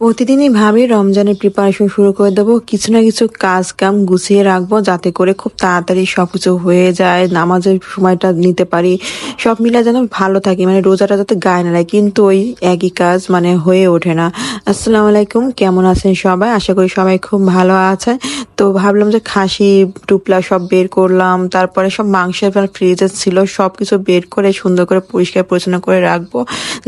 প্রতিদিনই ভাবি রমজানের প্রিপারেশন শুরু করে দেবো। কিছু না কিছু কাজ কাম গুছিয়ে রাখব যাতে করে খুব তাড়াতাড়ি সবকিছু হয়ে যায়, নামাজের সময়টা নিতে পারি, সব মিলে যেন ভালো থাকি মানে রোজাটা যাতে গায়ে না লাগে। কিন্তু ওই একই কাজ মানে হয়ে ওঠে না। আসসালামু আলাইকুম, কেমন আছেন সবাই? আশা করি সবাই খুব ভালো আছে তো ভাবলাম যে খাসি, টুপলা সব বের করলাম, তারপরে সব মাংসের ফ্রিজে ছিল সব কিছু বের করে সুন্দর করে পরিষ্কার পরিচ্ছন্ন করে রাখব।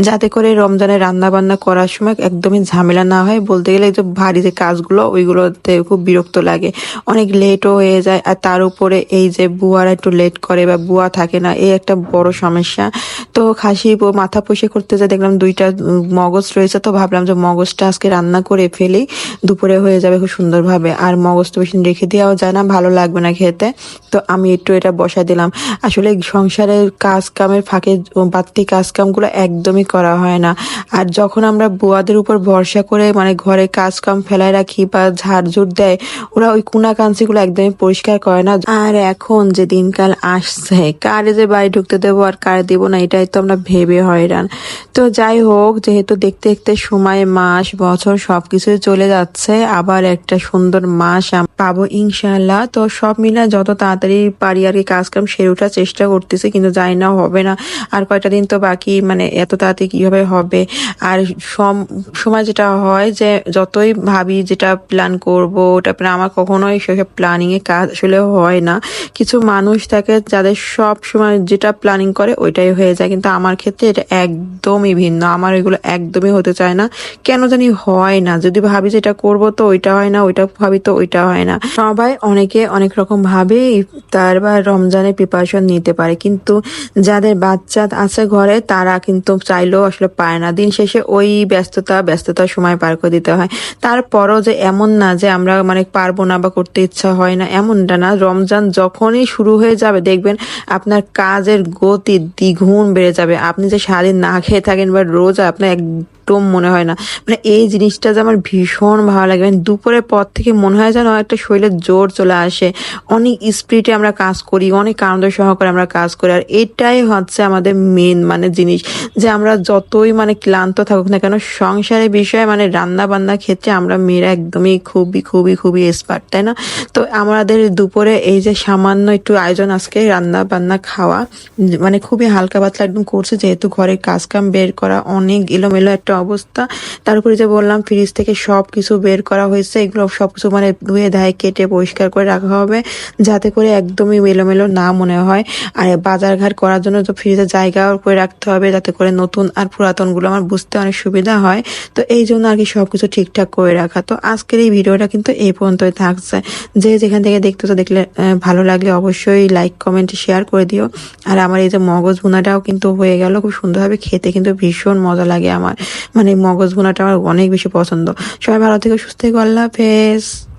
যাতে করে রমজানে রান্না বান্না করার সময় একদমই ঝামেলা না হয় বলতে গেলে যে ভারী যে কাজগুলো, ওইগুলোতে খুব বিরক্ত লাগে। অনেক লেটও হয়ে যায় আর তার উপরে এই যে বুয়ারা একটু লেট করে বা বুয়া থাকে না, এই একটা বড় সমস্যা। তো খাসি মাথা পুষে করতে যা দেখলাম দুইটা মগজ রয়েছে, তো ভাবলাম যে মগজটা আজকে রান্না করে ফেলেই দুপুরে হয়ে যাবে খুব সুন্দরভাবে। আর মগজ তো বেশি রেখে দেওয়াও যায় না, ভালো লাগবে না খেতে। তো আমি একটু এটা বসা দিলাম। আসলে সংসারের কাজ কামের ফাঁকে বাড়তি কাজ কামগুলো একদমই করা হয় না। আর যখন আমরা বুয়াদের উপর ভরসা করে মানে ঘরে কাজ কাম ফেলায় রাখি বা ঝাড়ঝুড় দেয়, ওরা ওই কুনা কাঞ্চিগুলো একদমই পরিষ্কার করে না। আর এখন যে দিনকাল আসছে, কারে যে বাড়ি ঢুকতে দেবো আর কারে দেবো না, এটাই তো আমরা ভেবে হয়রান। তো যাই হোক, যেহেতু দেখতে দেখতে সময়, মাস, বছর সবকিছুই চলে যাচ্ছে, আবার একটা সুন্দর মাস পাবো ইনশাল্লাহ তো সব মিলে যত তাড়াতাড়ি পারি আর কি কাজ কাম সেরে ওঠার চেষ্টা করতেছি, কিন্তু যাই না হবে না। আর কয়টা দিন তো বাকি মানে এত তাড়াতাড়ি কীভাবে হবে? আর সম- সময় যেটা হয় যে যতই ভাবি যেটা প্ল্যান করব plan আমার কখনোই সেসব প্ল্যানিং এ কাজ আসলে হয় না। কিছু মানুষ থাকে যাদের সব সময় যেটা প্ল্যানিং করে ওইটাই হয়ে যায়। কিন্তু আমার ক্ষেত্রে এটা একদমই ভিন্ন। আমার এগুলো একদমই হতে চায় না। কেন জানি হয় না। যদি ভাবি যে এটা করব তো ওইটা হয় না, ওইটা ভাবি তো ওইটা হয় না। সবাই অনেকে অনেক রকম ভাবে ইফতার বা রমজানের প্রিপারেশন নিতে পারে। কিন্তু যাদের বাচ্চা আছে ঘরে, তারা কিন্তু চাইলেও আসলে পায় না। দিন শেষে ওই ব্যস্ততা, ব্যস্ততার সময় পার করে দিতে হয়। তারপরও যে এমন না যে আমরা মানে পারব না বা করতে ইচ্ছা হয় না, এমনটা না। রমজান যখনই শুরু হয়ে যাবে, দেখবেন আপনার কাজের গতি দ্বিগুণ বেড়ে যাবে। আপনি যে সারাদিন না খেয়ে থাকেন বা রোজ আপনার একদম মনে হয় না। মানে এই জিনিসটা যে আমার ভীষণ ভালো লাগে। মানে দুপুরের পর থেকে মনে হয় যেন একটা শরীরের জোর চলে আসে। অনেক স্পিডে আমরা কাজ করি, অনেক আনন্দ সহকারে আমরা কাজ করি। আর এটাই হচ্ছে আমাদের মেন মানে জিনিস যে আমরা যতই মানে ক্লান্ত থাকুক না কেন, সংসারের বিষয়ে মানে রান্না বান্নার ক্ষেত্রে আমরা মেয়েরা একদমই খুবই খুবই খুবই এক্সপার্ট তাই না? তো আমাদের দুপুরে এই যে সামান্য একটু আয়োজন আজকে রান্না বান্না খাওয়া মানে খুবই হালকা পাতলা একদম করছে। যেহেতু ঘরের কাজ কাম বের করা অনেক এলোমেলো একটা অবস্থা। তারপরে যে বললাম ফ্রিজ থেকে সব কিছু বের করা হয়েছে। এগুলো সব কিছু মানে ধুয়ে ধায় কেটে পরিষ্কার করে রাখা হবে, যাতে করে একদমই এলোমেলো না মনে হয়। আর বাজার ঘাট করার জন্য তো ফ্রিজে জায়গা করে রাখতে হবে, যাতে করে নতুন আর পুরাতনগুলো আমার বুঝতে অনেক সুবিধা হয়। তো এই জন্য আর কি সবকিছু ঠিকঠাক করে রাখা। তো আজকের এই ভিডিওটা কিন্তু এই পর্যন্তই থাকছে। যে যেখান থেকে দেখতে তো দেখলে ভালো লাগলে অবশ্যই লাইক কমেন্ট শেয়ার করে দিও। আর আমার এই যে মগজ ভুনাটাও কিন্তু হয়ে গেল, খুব সুন্দরভাবে খেতে কিন্তু ভীষণ মজা লাগে আমার। মানে মগজ ভুনাটা আমার অনেক বেশি পছন্দ। সবাই ভালো থেকে সুস্থ থেকে আল্লাহ হাফেজ।